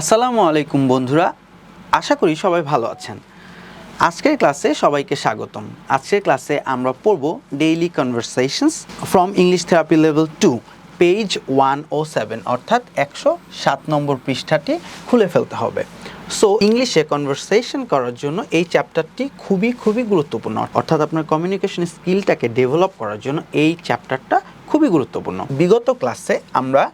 আসসালামু আলাইকুম বন্ধুরা, আশা করি সবাই ভালো আছেন। আজকের ক্লাসে সবাইকে স্বাগতম। আজকের ক্লাসে আমরা পড়ব daily conversations from English therapy level two page one o seven অর্থাৎ একশো সাত নম্বর পৃষ্ঠাটি খুলে ফেলতে হবে। সো ইংলিশে কনভারসেশন করার জন্য এই চ্যাপ্টারটি খুবই খুবই গুরুত্বপূর্ণ। অর্থাৎ আপনার কমিউনিকেশন স্কিলটাকে ডেভেলপ করার জন্য এই চ্যাপ্টারটা খুবই গুরুত্বপূর্ণ। বিগত ক্লাসে আমরা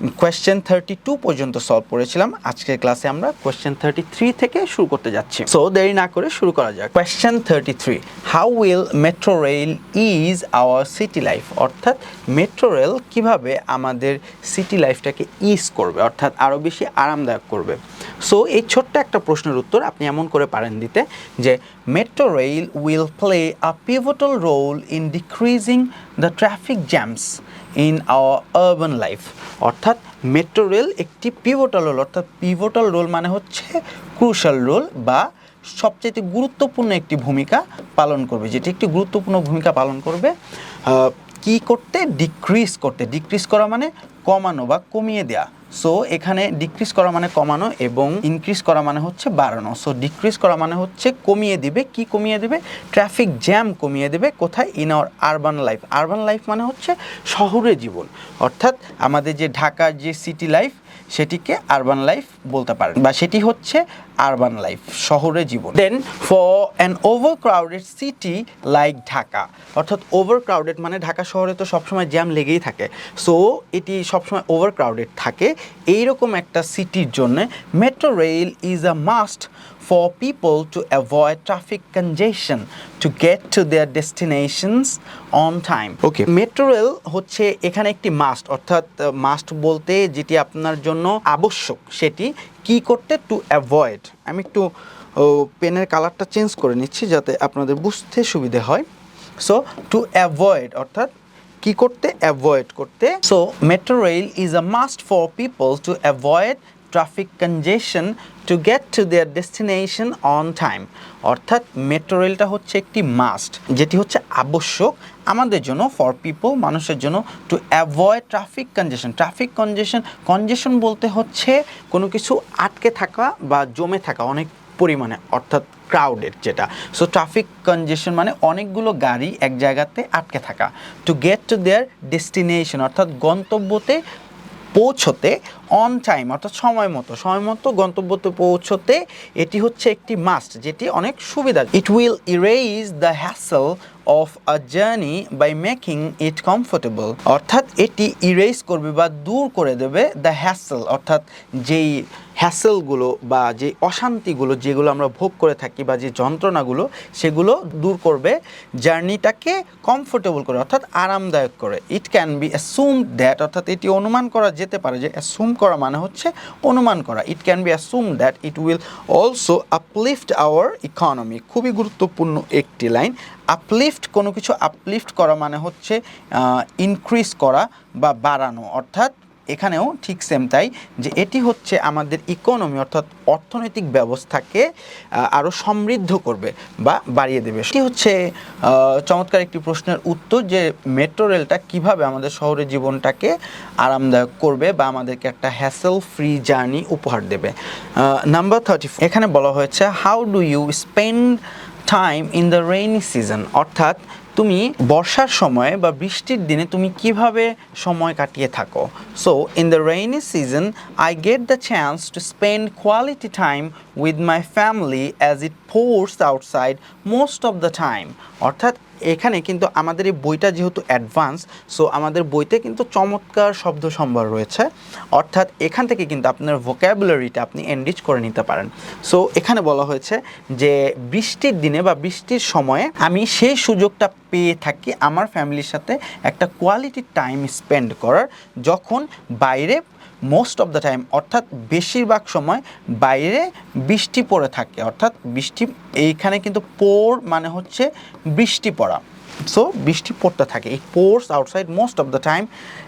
কোয়েশ্চেন থার্টি টু পর্যন্ত সলভ করেছিলাম। আজকের ক্লাসে আমরা কোয়েশ্চেন থার্টি থ্রি থেকে শুরু করতে যাচ্ছি। সো দেরি না করে শুরু করা যাক। Question thirty three how will metro rail is our city life অর্থাৎ মেট্রো রেল কীভাবে আমাদের সিটি লাইফটাকে ইজ করবে? অর্থাৎ আরও বেশি আরামদায়ক করবে? সো এই ছোট্ট একটা প্রশ্নের উত্তর আপনি এমন করে পারেন দিতে যে metro rail will play a pivotal role in decreasing the traffic jams in our urban life অর্থাৎ মেট্রো রেল একটি পিভোটাল রোল অর্থাৎ পিভোটাল রোল মানে হচ্ছে ক্রুশাল রোল বা সবচেয়ে গুরুত্বপূর্ণ একটি ভূমিকা পালন করবে। যেটি একটি গুরুত্বপূর্ণ ভূমিকা পালন করবে কি করতে? ডিক্রিজ করতে। ডিক্রিজ করা মানে কমানো বা কমিয়ে দেয়া। সো এখানে ডিক্রিজ করা মানে কমানো এবং ইনক্রিজ করা মানে হচ্ছে বাড়ানো। সো ডিক্রিজ করা মানে হচ্ছে কমিয়ে দিবে। কি কমিয়ে দেবে? ট্রাফিক জ্যাম কমিয়ে দেবে। কোথায়? In our urban life urban life মানে হচ্ছে শহুরে জীবন। অর্থাৎ আমাদের যে ঢাকার যে সিটি লাইফ সেটিকে আরবান লাইফ বলতে পারেন বা সেটি হচ্ছে আরবান লাইফ শহরে জীবন। Then for an overcrowded city like Dhaka, অর্থাৎ ওভার ক্রাউডেড মানে ঢাকা শহরে তো সবসময় জ্যাম লেগেই থাকে। সো এটি সবসময় ওভার ক্রাউডেড থাকে। এইরকম একটা সিটির জন্য metro rail is a must for people to avoid traffic congestion to get to their destinations on time. Okay metro rail হচ্ছে এখানে একটি মাস্ট অর্থাৎ মাস্ট বলতে যেটি আপনার জন্য আবশ্যক সেটি কি করতে? টু অ্যাভয়েড আমি একটু পেনের কালারটা চেঞ্জ করে নিচ্ছি যাতে আপনাদের বুঝতে সুবিধে হয়। সো টু অ্যাভয়েড অর্থাৎ কি করতে? অ্যাভয়েড করতে। So metro rail is a must for people to avoid traffic congestion to get to their destination on time অর্থাৎ মেট্রো রেলটা হচ্ছে একটি মাস্ট যেটি হচ্ছে আবশ্যক আমাদের জন্য ফর পিপল মানুষের জন্য to avoid traffic congestion traffic congestion congestion বলতে হচ্ছে কোনো কিছু আটকে থাকা বা জমে থাকা অনেক পরিমাণে, অর্থাৎ ক্রাউডেড যেটা। সো ট্রাফিক কনজেশন মানে অনেকগুলো গাড়ি এক জায়গাতে আটকে থাকা। To get to their destination অর্থাৎ গন্তব্যতে পৌঁছতে অন টাইম অর্থাৎ সময় মতো। সময় মতো গন্তব্যতে পৌঁছতে এটি হচ্ছে একটি মাস্ট যেটি অনেক সুবিধা। It will erase the hassle of a journey by making it comfortable অর্থাৎ এটি ইরেইজ করবে বা দূর করে দেবে দ্য হ্যাসেল অর্থাৎ যেই হ্যাসেলগুলো বা যে অশান্তিগুলো যেগুলো আমরা ভোগ করে থাকি বা যে যন্ত্রণাগুলো, সেগুলো দূর করবে, জার্নিটাকে কমফোর্টেবল করে, অর্থাৎ আরামদায়ক করে। It can be assume that অর্থাৎ এটি অনুমান করা যেতে পারে যে অ্যাসুম করা মানে হচ্ছে অনুমান করা। It can be assume that it will also uplift our economy খুবই গুরুত্বপূর্ণ একটি লাইন আপলিফট কোনো কিছু আপলিফট করা মানে হচ্ছে ইনক্রিজ করা বা বাড়ানো। অর্থাৎ এখানেও ঠিক সেম তাই যে এটি হচ্ছে আমাদের ইকোনমি অর্থাৎ অর্থনৈতিক ব্যবস্থাকে আরও সমৃদ্ধ করবে বা বাড়িয়ে দেবে। এটি হচ্ছে চমৎকার একটি প্রশ্নের উত্তর যে মেট্রো রেলটা কীভাবে আমাদের শহরের জীবনটাকে আরামদায়ক করবে বা আমাদেরকে একটা হ্যাসেল ফ্রি জার্নি উপহার দেবে। নাম্বার থার্টি এখানে বলা হয়েছে how do you spend time in the rainy season অর্থাৎ তুমি বর্ষার সময় বা বৃষ্টির দিনে তুমি কীভাবে সময় কাটিয়ে থাকো? So in the rainy season I get the chance to spend quality time with my family as it force outside most of the time অর্থাৎ এখানে কিন্তু আমাদের এই বইটা যেহেতু অ্যাডভান্স সো আমাদের বইতে কিন্তু চমৎকার শব্দ সম্ভার রয়েছে। অর্থাৎ এখান থেকে কিন্তু আপনার ভোক্যাবুলারিটা আপনি এনরিচ করে নিতে পারেন। সো এখানে বলা হয়েছে যে বৃষ্টির দিনে বা বৃষ্টির সময়ে আমি সেই সুযোগটা পেয়ে থাকি আমার ফ্যামিলির সাথে একটা কোয়ালিটি টাইম স্পেন্ড করার, যখন বাইরে মোস্ট অফ দ্য টাইম অর্থাৎ বেশিরভাগ সময় বাইরে বৃষ্টি পড়ে থাকে। অর্থাৎ বৃষ্টি, এইখানে কিন্তু পোর মানে হচ্ছে বৃষ্টি পড়া। সো বৃষ্টি পড়তে থাকে। এই pours outside most of the time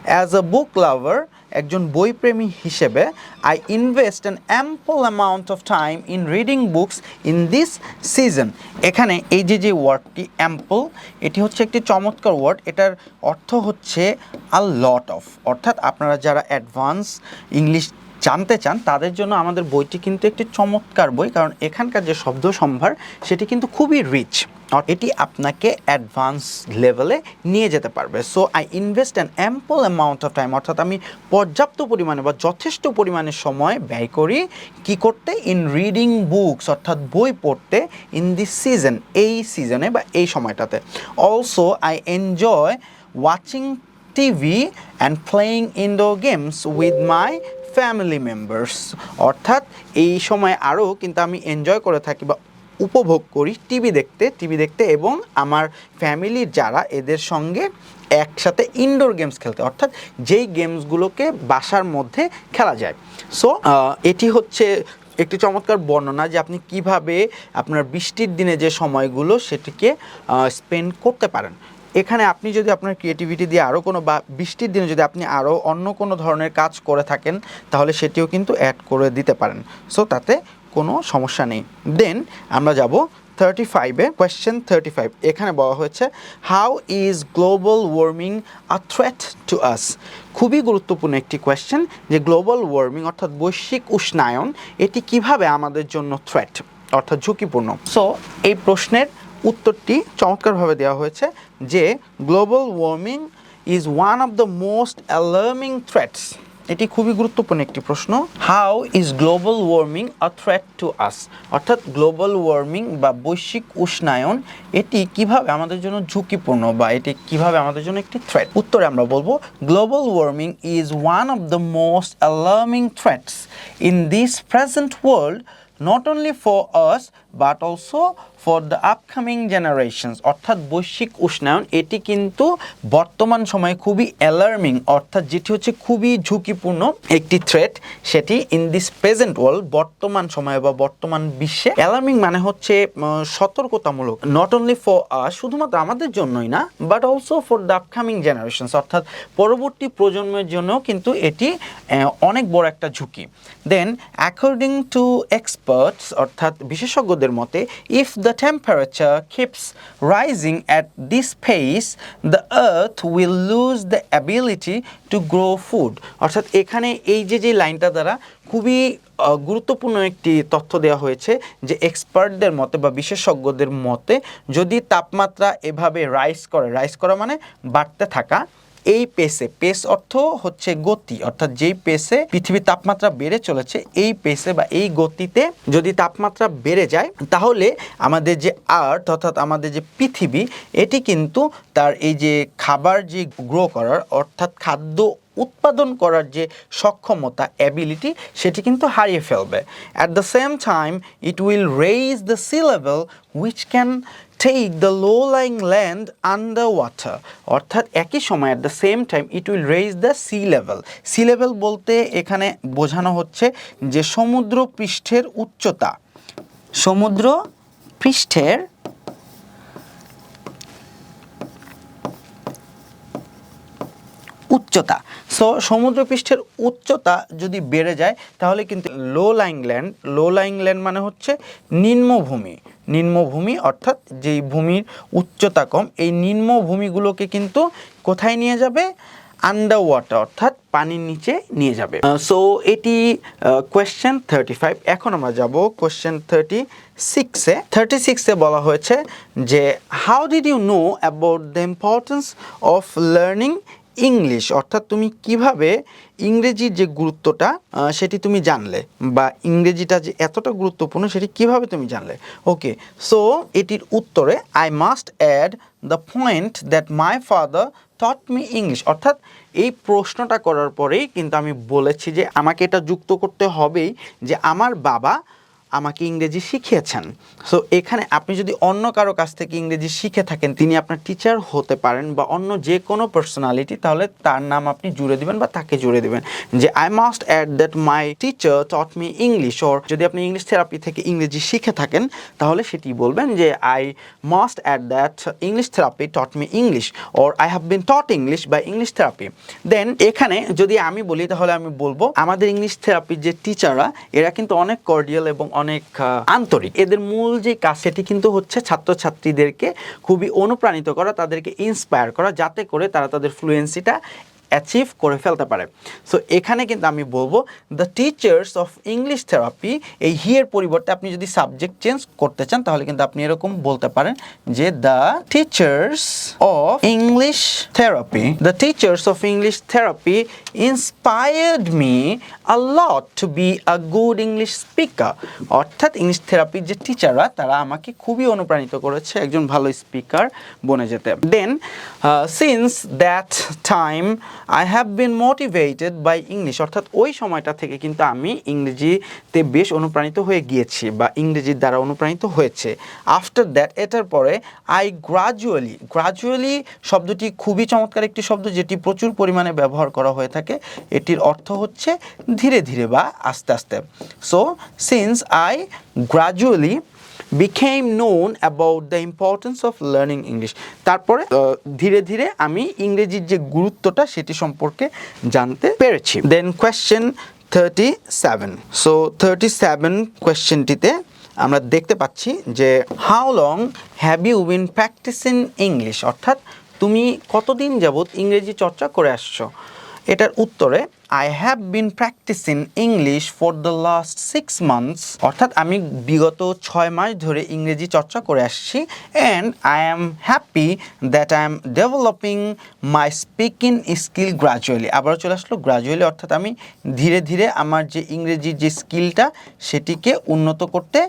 as a book lover একজন বইপ্রেমী হিসেবে I invest an ample amount of time in reading books in this season এখানে এই যে যে ওয়ার্ডটি অ্যাম্পল এটি হচ্ছে একটি চমৎকার ওয়ার্ড এটার অর্থ হচ্ছে আ লট অফ অর্থাৎ আপনারা যারা অ্যাডভান্স ইংলিশ জানতে চান, তাদের জন্য আমাদের বইটি কিন্তু একটি চমৎকার বই, কারণ এখানকার যে শব্দ সম্ভার, সেটি কিন্তু খুবই রিচ এটি আপনাকে অ্যাডভান্স লেভেলে নিয়ে যেতে পারবে। So I invest an ample amount of time অর্থাৎ আমি পর্যাপ্ত পরিমাণে বা যথেষ্ট পরিমাণে সময় ব্যয় করি কি করতে? ইন রিডিং বুকস অর্থাৎ বই পড়তে ইন দিস সিজন এই সিজনে বা এই সময়টাতে। Also I enjoy watching TV and playing indoor games with my family members অর্থাৎ এই সময় আরও কিন্তু আমি এনজয় করে থাকি বা উপভোগ করি টিভি দেখতে টিভি দেখতে এবং আমার ফ্যামিলির যারা এদের সঙ্গে একসাথে ইনডোর গেমস খেলতে, অর্থাৎ যেই গেমসগুলোকে বাসার মধ্যে খেলা যায়। সো এটি হচ্ছে একটি চমৎকার বর্ণনা যে আপনি কীভাবে আপনার বৃষ্টির দিনে যে সময়গুলো সেটিকে স্পেন্ড করতে পারেন। এখানে আপনি যদি আপনার ক্রিয়েটিভিটি দিয়ে আরও কোনো বা বৃষ্টির দিনে যদি আপনি আরও অন্য কোনো ধরনের কাজ করে থাকেন, তাহলে সেটিও কিন্তু অ্যাড করে দিতে পারেন। সো তাতে কোনো সমস্যা নেই। দেন আমরা যাব থার্টি ফাইভে কোয়েশ্চেন থার্টি ফাইভ এখানে বলা হয়েছে how is global warming a threat to us খুবই গুরুত্বপূর্ণ একটি কোয়েশ্চেন যে গ্লোবাল ওয়ার্মিং অর্থাৎ বৈশ্বিক উষ্ণায়ন, এটি কীভাবে আমাদের জন্য থ্রেট অর্থাৎ ঝুঁকিপূর্ণ। সো এই প্রশ্নের উত্তরটি চমৎকারভাবে দেওয়া হয়েছে যে global warming is one of the most alarming threats. এটি খুবই গুরুত্বপূর্ণ একটি প্রশ্ন। How is global warming a threat to us? অর্থাৎ গ্লোবাল ওয়ার্মিং বা বৈশ্বিক উষ্ণায়ন, এটি কীভাবে আমাদের জন্য ঝুঁকিপূর্ণ বা এটি কীভাবে আমাদের জন্য একটি থ্রেট উত্তরে আমরা বলব, global warming is one of the most alarming threats in this present world, not only for us but also for the upcoming generations অর্থাৎ বৈশ্বিক উষ্ণায়ন, এটি কিন্তু বর্তমান সময়ে খুবই অ্যালার্মিং অর্থাৎ যেটি হচ্ছে খুবই ঝুঁকিপূর্ণ একটি থ্রেট সেটি ইন দিস প্রেজেন্ট ওয়ার্ল্ড বর্তমান সময়ে বা বর্তমান বিশ্বে অ্যালার্মিং মানে হচ্ছে সতর্কতামূলক নট অনলি ফর শুধুমাত্র আমাদের জন্যই না but also for the upcoming generations অর্থাৎ পরবর্তী প্রজন্মের জন্যও কিন্তু এটি অনেক বড় একটা ঝুঁকি। দেন অ্যাকর্ডিং টু এক্সপার্টস অর্থাৎ বিশেষজ্ঞদের মতে if the temperature keeps rising at this pace the earth will lose the ability to grow food অর্থাৎ এখানে এই যে যে লাইনটা দ্বারা খুবই গুরুত্বপূর্ণ একটি তথ্য দেওয়া হয়েছে যে এক্সপার্টদের মতে বা বিশেষজ্ঞদের মতে, যদি তাপমাত্রা এভাবে রাইস করে রাইস করা মানে বাড়তে থাকা এই পেসে, পেস অর্থ হচ্ছে গতি, অর্থাৎ যেই পেসে পৃথিবীর তাপমাত্রা বেড়ে চলেছে, এই পেসে বা এই গতিতে যদি তাপমাত্রা বেড়ে যায়, তাহলে আমাদের যে আর্থ, অর্থাৎ আমাদের যে পৃথিবী, এটি কিন্তু তার এই যে খাবার যে গ্রো করার, অর্থাৎ খাদ্য উৎপাদন করার যে সক্ষমতা অ্যাবিলিটি সেটি কিন্তু হারিয়ে ফেলবে। At the same time it will raise the sea level which can take the low lying land under water অর্থাৎ একই সময় at the same time it will raise the sea level sea level বলতে এখানে বোঝানো হচ্ছে যে সমুদ্র পৃষ্ঠের উচ্চতা। সমুদ্র পৃষ্ঠের উচ্চতা। সো সমুদ্রপৃষ্ঠের উচ্চতা যদি বেড়ে যায়, তাহলে কিন্তু low lying land low lying land মানে হচ্ছে নিম্নভূমি। নিম্নভূমি অর্থাৎ যেই ভূমির উচ্চতা কম, এই নিম্নভূমিগুলোকে কিন্তু কোথায় নিয়ে যাবে? আন্ডার ওয়াটার অর্থাৎ পানির নিচে নিয়ে যাবে। সো এটি কোয়েশ্চেন থার্টি ফাইভ এখন আমরা যাব কোয়েশ্চেন থার্টি সিক্সে থার্টি সিক্সে বলা হয়েছে যে how did you know about the importance of learning English, অর্থাৎ তুমি কীভাবে ইংরেজির যে গুরুত্বটা সেটি তুমি জানলে বা ইংরেজিটা যে এতটা গুরুত্বপূর্ণ সেটি কীভাবে তুমি জানলে। ওকে, সো এটির উত্তরে I must add the point that my father taught me English অর্থাৎ এই প্রশ্নটা করার পরেই কিন্তু আমি বলেছি যে আমাকে এটা যুক্ত করতে হবেই যে আমার বাবা আমাকে ইংরেজি শিখিয়েছেন। সো এখানে আপনি যদি অন্য কারও কাছ থেকে ইংরেজি শিখে থাকেন, তিনি আপনার টিচার হতে পারেন বা অন্য যে কোনো পার্সোনালিটি তাহলে তার নাম আপনি জুড়ে দিবেন বা তাকে জুড়ে দিবেন। যে I must add that my teacher taught me English or যদি আপনি ইংলিশ থেরাপি থেকে ইংরেজি শিখে থাকেন, তাহলে সেটি বলবেন যে I must add that English therapy taught me English or I have been taught English বা ইংলিশ থেরাপি দেন এখানে যদি আমি বলি, তাহলে আমি বলব, আমাদের ইংলিশ থেরাপির যে টিচাররা এরা কিন্তু অনেক কর্ডিয়াল এবং অনেক আন্তরিক। এদের মূল যে কাজ সেটি কিন্তু হচ্ছে ছাত্রছাত্রীদেরকে খুবই অনুপ্রাণিত করা, তাদেরকে ইন্সপায়ার করা, যাতে করে তারা তাদের ফ্লুয়েন্সিটা অ্যাচিভ করে ফেলতে পারে। সো এখানে কিন্তু আমি বলব the teachers of English therapy এই হিয়ের পরিবর্তে আপনি যদি সাবজেক্ট চেঞ্জ করতে চান, তাহলে কিন্তু আপনি এরকম বলতে পারেন যে the teachers of English therapy the teachers of English therapy inspired me a lot to be a good English speaker অর্থাৎ ইংলিশ থেরাপির যে টিচাররা তারা আমাকে খুবই অনুপ্রাণিত করেছে একজন ভালো স্পিকার বনে যেতে। Then since that time I have been motivated by English অর্থাৎ ওই সময়টা থেকে কিন্তু আমি ইংরেজিতে বেশ অনুপ্রাণিত হয়ে গিয়েছি বা ইংরেজির দ্বারা অনুপ্রাণিত হয়েছে। আফটার দ্যাট এটার পরে আই গ্রাজুয়ালি গ্রাজুয়ালি শব্দটি খুবই চমৎকার একটি শব্দ যেটি প্রচুর পরিমাণে ব্যবহার করা হয়ে থাকে। এটির অর্থ হচ্ছে ধীরে ধীরে বা আস্তে আস্তে। So since I gradually became known about the importance of learning English. তারপরে ধীরে ধীরে আমি ইংরেজির যে গুরুত্বটা সেটি সম্পর্কে জানতে পেরেছি। Then question thirty seven so thirty seven কোয়েশ্চেনটিতে আমরা দেখতে পাচ্ছি যে how long have you been practicing English অর্থাৎ, তুমি কতদিন যাবৎ ইংরেজি চর্চা করে আসছো? এটার উত্তরে I have been practicing English for the last six months অর্থাৎ আমি বিগত ছয় মাস ধরে ইংরেজি চর্চা করে আসছি। And I am happy that I am developing my speaking skill gradually আবারও চলে আসলো গ্রাজুয়ালি অর্থাৎ আমি ধীরে ধীরে আমার যে ইংরেজির যে স্কিলটা সেটিকে উন্নত করতে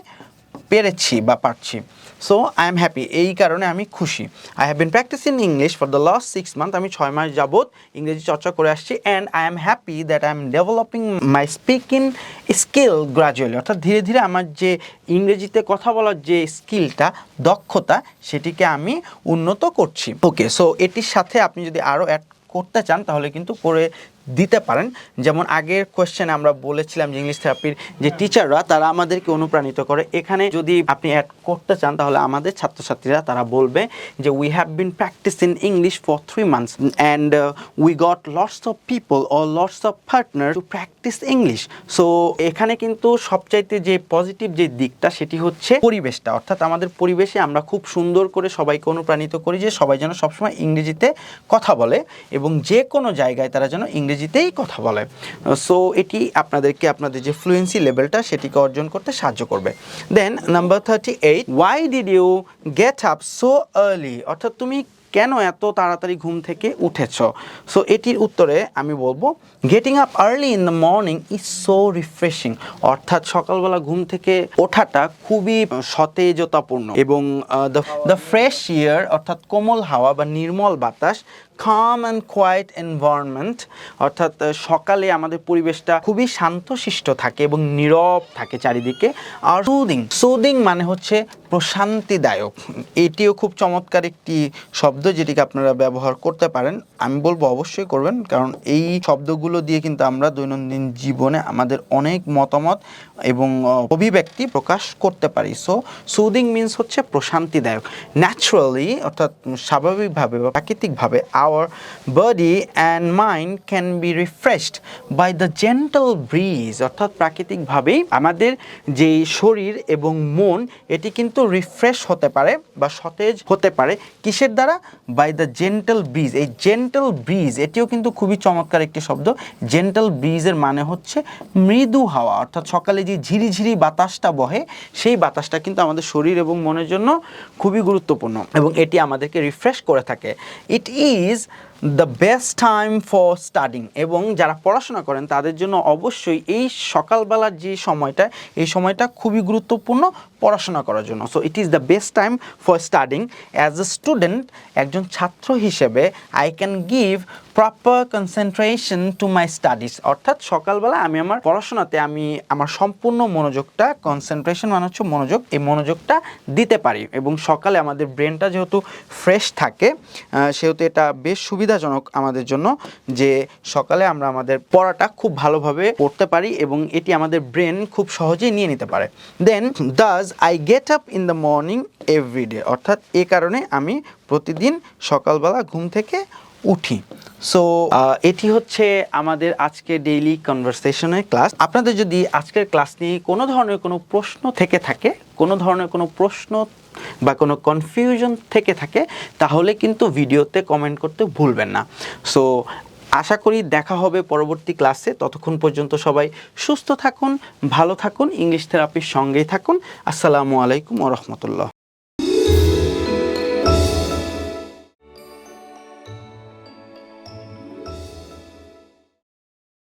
পেরেছি বা পারছি। সো আই এম হ্যাপি এই কারণে আমি খুশি। I have been practicing English for the last six month আমি ছয় মাস যাবৎ ইংরেজি চর্চা করে আসছি। And I am happy that I am developing my speaking skill gradually অর্থাৎ ধীরে ধীরে আমার যে ইংরেজিতে কথা বলার যে স্কিলটা দক্ষতা, সেটিকে আমি উন্নত করছি। ওকে সো এটির সাথে আপনি যদি আরও অ্যাড করতে চান, তাহলে কিন্তু করে দিতে পারেন। যেমন আগের কোয়েশ্চেনে আমরা বলেছিলাম যে ইংলিশ থেরাপির যে টিচাররা তারা আমাদেরকে অনুপ্রাণিত করে। এখানে যদি আপনি অ্যাড করতে চান, তাহলে আমাদের ছাত্রছাত্রীরা, তারা বলবে যে we have been practice in English for three months and we got lots of people or lots of partner to practice English so এখানে কিন্তু সবচাইতে যে পজিটিভ যে দিকটা, সেটি হচ্ছে পরিবেশটা। অর্থাৎ আমাদের পরিবেশে আমরা খুব সুন্দর করে সবাইকে অনুপ্রাণিত করি যে, সবাই যেন সবসময় ইংরেজিতে কথা বলে এবং যে কোনো জায়গায় তারা যেন ইংরেজিতেই কথা বলে। সো এটি আপনাদেরকে আপনাদের যে ফ্লুয়েন্সি লেভেলটা সেটিকে অর্জন করতে সাহায্য করবে। Then number thirty eight why did you get up so early অর্থাৎ তুমি কেন এত তাড়াতাড়ি ঘুম থেকে উঠেছ? সো এটির উত্তরে আমি বলব getting up early in the morning is so refreshing অর্থাৎ সকালবেলা ঘুম থেকে ওঠাটা খুবই সতেজতাপূর্ণ এবং দ্য ফ্রেশ ইয়ার অর্থাৎ কোমল হাওয়া বা নির্মল বাতাস কাম অ্যান্ড কোয়াইট এনভায়রনমেন্ট অর্থাৎ সকালে আমাদের পরিবেশটা খুবই শান্তশিষ্ট থাকে এবং নীরব থাকে চারিদিকে আর সুদিং সুদিং মানে হচ্ছে প্রশান্তিদায়ক। এটিও খুব চমৎকার একটি শব্দ যেটিকে আপনারা ব্যবহার করতে পারেন, আমি বলব অবশ্যই করবেন। কারণ এই শব্দগুলো দিয়ে কিন্তু আমরা দৈনন্দিন জীবনে আমাদের অনেক মতামত এবং অভিব্যক্তি প্রকাশ করতে পারি। সো সুদিং মিন্স হচ্ছে প্রশান্তিদায়ক। ন্যাচারালি অর্থাৎ স্বাভাবিকভাবে বা প্রাকৃতিকভাবে our body and mind can be refreshed by the gentle breeze অর্থাৎ প্রাকৃতিকভাবেই আমাদের যে শরীর এবং মন, এটি কিন্তু রিফ্রেশ হতে পারে বা সতেজ হতে পারে। কিসের দ্বারা? বাই দ্য জেন্টাল ব্রিজ এই জেন্টাল ব্রিজ এটিও কিন্তু খুবই চমৎকার একটি শব্দ। জেন্টাল ব্রিজের মানে হচ্ছে মৃদু হাওয়া। অর্থাৎ সকালে যে ঝিরিঝিরি বাতাসটা বহে, সেই বাতাসটা কিন্তু আমাদের শরীর এবং মনের জন্য খুবই গুরুত্বপূর্ণ এবং এটি আমাদেরকে রিফ্রেশ করে থাকে। It is the best time for studying এবং যারা পড়াশোনা করেন, তাদের জন্য অবশ্যই এই সকালবেলার যে সময়টা, এই সময়টা খুবই গুরুত্বপূর্ণ। পড়াশোনা করার জন্য। So it is the best time for studying as a student একজন ছাত্র হিসেবে I can give proper concentration to my studies অর্থাৎ সকালবেলা আমি আমার পড়াশোনাতে আমি আমার সম্পূর্ণ মনোযোগটা কনসেন্ট্রেশন মানে হচ্ছে মনোযোগ, এই মনোযোগটা দিতে পারি। এবং সকালে আমাদের ব্রেনটা যেহেতু ফ্রেশ থাকে সেহেতু এটা বেশ সুবিধাজনক আমাদের জন্য যে সকালে আমরা আমাদের পড়াটা খুব ভালোভাবে পড়তে পারি এবং এটি আমাদের ব্রেন খুব সহজেই নিয়ে নিতে পারে। Then does I get up in the morning everyday অর্থাৎ এ কারণে আমি প্রতিদিন সকালবেলা ঘুম থেকে উঠি। সো এটি হচ্ছে আমাদের আজকে ডেইলি কনভারসেশনের ক্লাস আপনাদের যদি আজকের ক্লাস নিয়ে কোনো ধরনের কোনো প্রশ্ন থেকে থাকে, কোনো ধরনের কোনো প্রশ্ন বা কোনো কনফিউশন থেকে থাকে, তাহলে কিন্তু ভিডিওতে কমেন্ট করতে ভুলবেন না। সো আশা করি দেখা হবে পরবর্তী ক্লাসে। ততক্ষণ পর্যন্ত সবাই সুস্থ থাকুন, ভালো থাকুন, ইংলিশ থেরাপির সঙ্গেই থাকুন। আসসালামু আলাইকুম ও রহমতুল্লাহ।